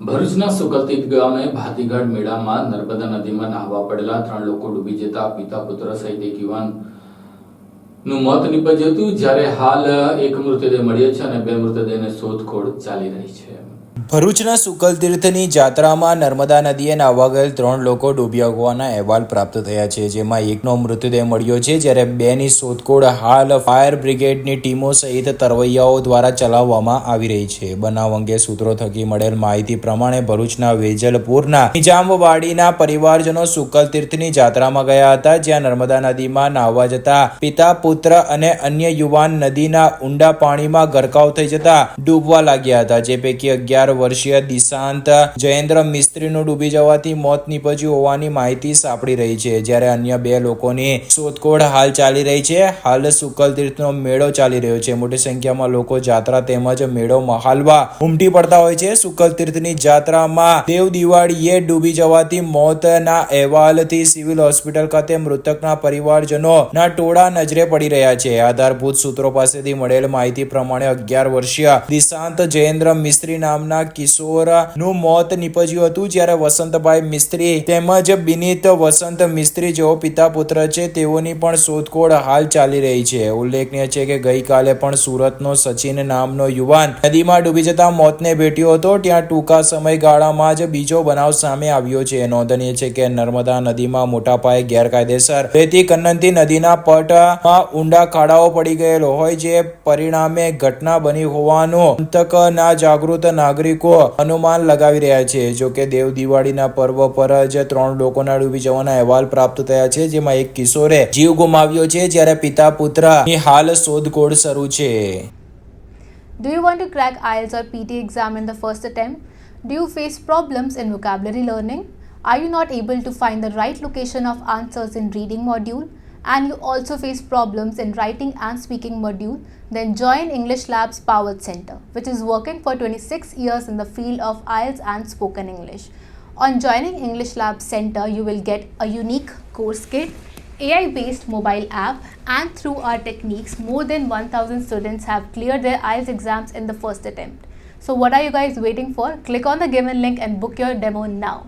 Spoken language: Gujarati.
ભરૂચના સુકલતીત ગામે ભાતીગઢ મેળામાં નર્મદા નદીમાં નહાવા પડેલા ત્રણ લોકો ડૂબી જતા પિતા પુત્ર સહિત એક યુવાનનું મોત નીપજ્યું હતું, જ્યારે હાલ એક મૃતદેહ મળ્યો છે અને બે મૃતદેહને શોધખોળ ચાલી રહી છે. ભરૂચના સુકલતીર્થની જાત્રામાં નર્મદા નદીએ નાહવા ગયેલ ત્રણ લોકો ડૂબ્યા હોવાના અહેવાલ પ્રાપ્ત થયા છે, જેમાં એકનો મૃતદેહ મળ્યો છે, જ્યારે બેની શોધખોળ હાલ ફાયર બ્રિગેડની ટીમો સહિત તરવૈયાઓ દ્વારા ચલાવવામાં આવી રહી છે. બનાવ અંગે સૂત્રો થકી મળેલ માહિતી પ્રમાણે ભરૂચના વેજલપુરના નિજામવાડીના પરિવારજનો સુકલતીર્થની જાત્રામાં ગયા હતા, જ્યાં નર્મદા નદીમાં નાહવા જતા પિતા, પુત્ર અને અન્ય યુવાન નદીના ઊંડા પાણીમાં ગરકાવ થઈ જતા ડૂબવા લાગ્યા હતા, જે પૈકી અગિયાર વર્ષીય દિશાંત જયેન્દ્ર મિસ્ત્રીનું ડૂબી જવાથી મોત નીપજ્યું હોવાની માહિતી સાંપડી રહી છે, જ્યારે અન્ય બે લોકોની શોધખોળ હાલ ચાલી રહી છે. હાલ સુકલ તીર્થનો મેળો ચાલી રહ્યો છે. મોટી સંખ્યામાં લોકો જાત્રા તેમજ મેળો મહાલવા ઉમટી પડતા હોય છે. સુકલ તીર્થની જાત્રામાં દેવ દિવાળીએ ડૂબી જવાથી મોતના અહેવાલથી સિવિલ હોસ્પિટલ ખાતે મૃતકના પરિવારજનો ના ટોળા નજરે પડી રહ્યા છે. આધારભૂત સૂત્રો પાસેથી મળેલ માહિતી પ્રમાણે અગિયાર વર્ષીય દિશાંત જયેન્દ્ર મિસ્ત્રી નામના કિશોરનું મોત નીપજ્યું હતું જ્યારે વસંતભાઈ મિસ્ત્રી તેમજ બિનિત વસંત મિસ્ત્રી જેઓ પિતા પુત્ર છે, તેઓની પણ શોધખોળ હાલ ચાલી રહી છે. ઉલ્લેખનીય છે કે ગઈકાલે પણ સુરતનો સચિન નામનો યુવાન નદીમાં ડૂબી જતા મોતને ભેટ્યો હતો. ત્યાં ટૂંકા સમયગાળામાં જ બીજો બનાવ સામે આવ્યો છે. નોંધનીય છે કે નર્મદા નદીમાં મોટા પાયે ગેરકાયદેસર રેતી કન્નનથી નદીના પટમાં ઊંડા ખાડાઓ પડી ગયેલો હોય, જે પરિણામે ઘટના બની હોવાનું તકના જાગૃત નાગરિકો અનુમાન લગાવી રહ્યા છે જો કે દેવ દિવાળીના પર્વ પર જ ત્રણ લોકોના ડૂબી જવાના અહેવાલ પ્રાપ્ત થયા છે જેમાં એક કિશોરે જીવ ગુમાવ્યો છે જ્યારે પિતા પુત્રની હાલ શોધખોળ શરૂ છે Do you want to crack IELTS or PT exam in the first attempt? Do you face problems in vocabulary learning? Are you not able to find the right location of answers in reading module? And you also face problems in writing and speaking module? Then join English Labs Powered Center, which is working for 26 years in the field of IELTS and spoken English. On joining English Lab Center, you will get a unique course kit, AI based mobile app, and through our techniques, more than 1000 students have cleared their IELTS exams in the first attempt. So, what are you guys waiting for? Click on the given link and book your demo now.